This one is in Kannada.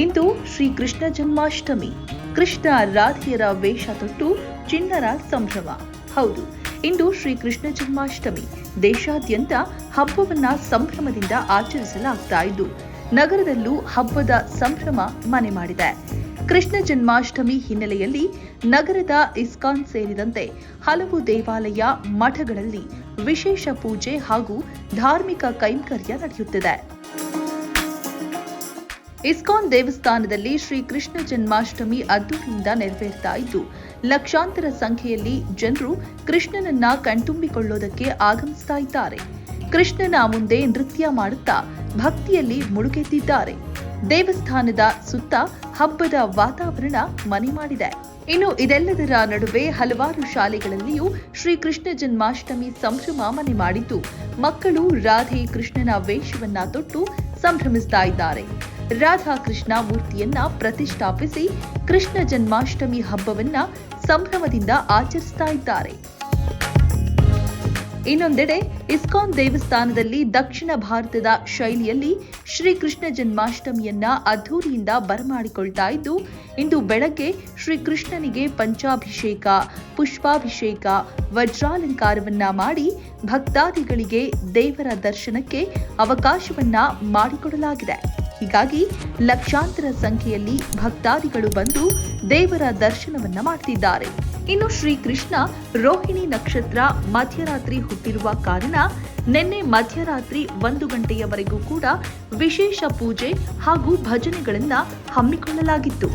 ಇಂದು ಶ್ರೀ ಕೃಷ್ಣ ಜನ್ಮಾಷ್ಟಮಿ. ಕೃಷ್ಣ ರಾಧೆಯರ ವೇಷ ತೊಟ್ಟು ಚಿಣ್ಣರ ಸಂಭ್ರಮ. ಹೌದು, ಇಂದು ಶ್ರೀ ಕೃಷ್ಣ ಜನ್ಮಾಷ್ಟಮಿ. ದೇಶಾದ್ಯಂತ ಹಬ್ಬವನ್ನ ಸಂಭ್ರಮದಿಂದ ಆಚರಿಸಲಾಗ್ತಾ ಇದ್ದು, ನಗರದಲ್ಲೂ ಹಬ್ಬದ ಸಂಭ್ರಮ ಮನೆ ಮಾಡಿದೆ. ಕೃಷ್ಣ ಜನ್ಮಾಷ್ಟಮಿ ಹಿನ್ನೆಲೆಯಲ್ಲಿ ನಗರದ ಇಸ್ಕಾನ್ ಸೇರಿದಂತೆ ಹಲವು ದೇವಾಲಯ ಮಠಗಳಲ್ಲಿ ವಿಶೇಷ ಪೂಜೆ ಹಾಗೂ ಧಾರ್ಮಿಕ ಕೈಂಕರ್ಯ ನಡೆಯುತ್ತಿದೆ. ಇಸ್ಕಾನ್ ದೇವಸ್ಥಾನದಲ್ಲಿ ಶ್ರೀ ಕೃಷ್ಣ ಜನ್ಮಾಷ್ಟಮಿ ಅದ್ದೂರಿಯಿಂದ ನೆರವೇರ್ತಾ ಇದ್ದು, ಲಕ್ಷಾಂತರ ಸಂಖ್ಯೆಯಲ್ಲಿ ಜನರು ಕೃಷ್ಣನನ್ನ ಕಣ್ತುಂಬಿಕೊಳ್ಳೋದಕ್ಕೆ ಆಗಮಿಸ್ತಾ ಇದ್ದಾರೆ. ಕೃಷ್ಣನ ಮುಂದೆ ನೃತ್ಯ ಮಾಡುತ್ತಾ ಭಕ್ತಿಯಲ್ಲಿ ಮುಳುಗೆದ್ದಿದ್ದಾರೆ. ದೇವಸ್ಥಾನದ ಸುತ್ತ ಹಬ್ಬದ ವಾತಾವರಣ ಮನೆ ಮಾಡಿದೆ. ಇನ್ನು ಇದೆಲ್ಲದರ ನಡುವೆ ಹಲವಾರು ಶಾಲೆಗಳಲ್ಲಿಯೂ ಶ್ರೀಕೃಷ್ಣ ಜನ್ಮಾಷ್ಟಮಿ ಸಂಭ್ರಮ ಮನೆ ಮಾಡಿದ್ದು, ಮಕ್ಕಳು ರಾಧೆ ಕೃಷ್ಣನ ವೇಷವನ್ನ ತೊಟ್ಟು ಸಂಭ್ರಮಿಸ್ತಾ ಇದ್ದಾರೆ. ರಾಧಾಕೃಷ್ಣ ಮೂರ್ತಿಯನ್ನ ಪ್ರತಿಷ್ಠಾಪಿಸಿ ಕೃಷ್ಣ ಜನ್ಮಾಷ್ಟಮಿ ಹಬ್ಬವನ್ನ ಸಂಭ್ರಮದಿಂದ ಆಚರಿಸ್ತಾ ಇದ್ದಾರೆ. ಇನ್ನೊಂದೆಡೆ ಇಸ್ಕಾನ್ ದೇವಸ್ಥಾನದಲ್ಲಿ ದಕ್ಷಿಣ ಭಾರತದ ಶೈಲಿಯಲ್ಲಿ ಶ್ರೀಕೃಷ್ಣ ಜನ್ಮಾಷ್ಟಮಿಯನ್ನ ಅದ್ಧೂರಿಯಿಂದ ಬರಮಾಡಿಕೊಳ್ತಾ ಇದ್ದು, ಇಂದು ಬೆಳಗ್ಗೆ ಶ್ರೀಕೃಷ್ಣನಿಗೆ ಪಂಚಾಭಿಷೇಕ, ಪುಷ್ಪಾಭಿಷೇಕ, ವಜ್ರಾಲಂಕಾರವನ್ನ ಮಾಡಿ ಭಕ್ತಾದಿಗಳಿಗೆ ದೇವರ ದರ್ಶನಕ್ಕೆ ಅವಕಾಶವನ್ನ ಮಾಡಿಕೊಡಲಾಗಿದೆ. ಹೀಗಾಗಿ ಲಕ್ಷಾಂತರ ಸಂಖ್ಯೆಯಲ್ಲಿ ಭಕ್ತಾದಿಗಳು ಬಂದು ದೇವರ ದರ್ಶನವನ್ನ ಮಾಡ್ತಿದ್ದಾರೆ. ಇನ್ನು ಶ್ರೀಕೃಷ್ಣ ರೋಹಿಣಿ ನಕ್ಷತ್ರ ಮಧ್ಯರಾತ್ರಿ ಹುಟ್ಟಿರುವ ಕಾರಣ ನಿನ್ನೆ ಮಧ್ಯರಾತ್ರಿ ಒಂದು ಗಂಟೆಯವರೆಗೂ ಕೂಡ ವಿಶೇಷ ಪೂಜೆ ಹಾಗೂ ಭಜನೆಗಳನ್ನ ಹಮ್ಮಿಕೊಳ್ಳಲಾಗಿತ್ತು.